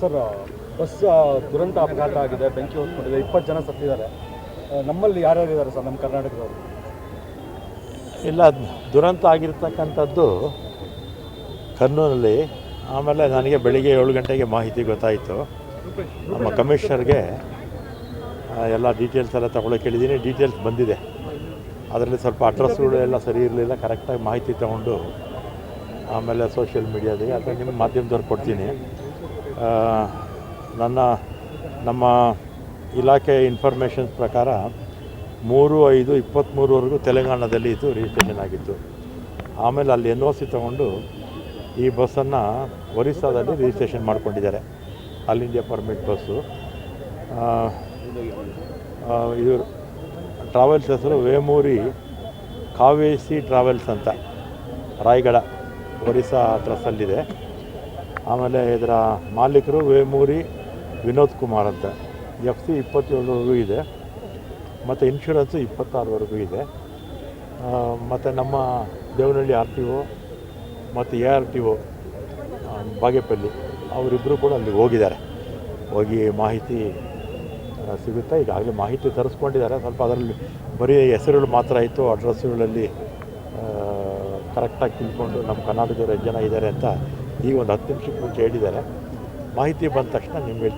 Sir, bus ದುರಂತ ಅಪಘಾತ ಆಗಿದೆ. ಬೆಂಕಿ ಹೊತ್ಕೊಂಡಿದೆ. ಇಪ್ಪತ್ತು ಜನ ಸತ್ತಿದ್ದಾರೆ. ನಮ್ಮಲ್ಲಿ ಯಾರ್ಯಾರು ಇದ್ದಾರೆ ಸರ್, ನಮ್ಮ ಕರ್ನಾಟಕದವರು? ಇಲ್ಲ ದುರಂತ ಆಗಿರ್ತಕ್ಕಂಥದ್ದು ಕರ್ನೂಲಲ್ಲಿ. ಆಮೇಲೆ ನನಗೆ ಬೆಳಿಗ್ಗೆ ಏಳು ಗಂಟೆಗೆ ಮಾಹಿತಿ ಗೊತ್ತಾಯಿತು. ನಮ್ಮ ಕಮಿಷನರ್ಗೆ ಎಲ್ಲ ಡೀಟೇಲ್ಸ್ ಎಲ್ಲ ತಗೊಳ್ಳೋಕೆ ಹೇಳಿದ್ದೀನಿ. ಡೀಟೇಲ್ಸ್ ಬಂದಿದೆ. ಅದರಲ್ಲಿ ಸ್ವಲ್ಪ ಅಡ್ರೆಸ್ಗಳು ಎಲ್ಲ ಸರಿ ಇರಲಿಲ್ಲ. ಕರೆಕ್ಟಾಗಿ ಮಾಹಿತಿ ತಗೊಂಡು ಆಮೇಲೆ ಸೋಷಿಯಲ್ ಮೀಡಿಯಾದಲ್ಲಿ ಅಥವಾ ನಿಮ್ಮ ಮಾಧ್ಯಮದವ್ರು ಕೊಡ್ತೀನಿ. ನನ್ನ, ನಮ್ಮ ಇಲಾಖೆ ಇನ್ಫಾರ್ಮೇಷನ್ಸ್ ಪ್ರಕಾರ ಮೂರು ಐದು ಇಪ್ಪತ್ತ್ಮೂರವರೆಗೂ ತೆಲಂಗಾಣದಲ್ಲಿ ಇದು ರಿಜಿಸ್ಟ್ರೇಷನ್ ಆಗಿತ್ತು. ಆಮೇಲೆ ಅಲ್ಲಿ ಎನ್ ಒ ಸಿ ತೊಗೊಂಡು ಈ ಬಸ್ಸನ್ನು ಒರಿಸ್ಸಾದಲ್ಲಿ ರಿಜಿಸ್ಟ್ರೇಷನ್ ಮಾಡ್ಕೊಂಡಿದ್ದಾರೆ. All India permit bus. ಇದು ಟ್ರಾವೆಲ್ಸ್ ಹೆಸರು ವೇಮೂರಿ ಕಾವೇಸಿ ಟ್ರಾವೆಲ್ಸ್ ಅಂತ. ರಾಯಗಢ ಒರಿಸ್ಸಾ ಅಡ್ರೆಸ್ಸಲ್ಲಿದೆ ಆಮೇಲೆ ಇದರ ಮಾಲೀಕರು ವೇಮೂರಿ ವಿನೋದ್ ಕುಮಾರ್ ಅಂತ. ಎಫ್ ಸಿ ಇಪ್ಪತ್ತೇಳರವರೆಗೂ ಇದೆ. ಮತ್ತು ಇನ್ಶೂರೆನ್ಸು ಇಪ್ಪತ್ತಾರವರೆಗೂ ಇದೆ. ಮತ್ತು ನಮ್ಮ ದೇವನಹಳ್ಳಿ ಆರ್ ಟಿ ಒ ಮತ್ತು A R T O Bagepalli ಅವರಿಬ್ಬರು ಕೂಡ ಅಲ್ಲಿ ಹೋಗಿದ್ದಾರೆ. ಹೋಗಿ ಮಾಹಿತಿ ಸಿಗುತ್ತಾ. ಈಗಾಗಲೇ ಮಾಹಿತಿ ತರಿಸ್ಕೊಂಡಿದ್ದಾರೆ. ಸ್ವಲ್ಪ ಅದರಲ್ಲಿ ಬರೀ ಹೆಸರುಗಳು ಮಾತ್ರ ಇತ್ತು. ಅಡ್ರೆಸ್ಗಳಲ್ಲಿ ಕರೆಕ್ಟಾಗಿ ತಿಳ್ಕೊಂಡು ನಮ್ಮ ಕರ್ನಾಟಕದವ್ರು ಎಷ್ಟು ಜನ ಇದ್ದಾರೆ ಅಂತ ಈಗ ಒಂದು ಹತ್ತು ನಿಮಿಷಕ್ಕೆ ಮುಂಚೆ ಹೇಳಿದ್ದಾರೆ. ಮಾಹಿತಿ ಬಂದ ತಕ್ಷಣ ನಿಮ್ಗೆ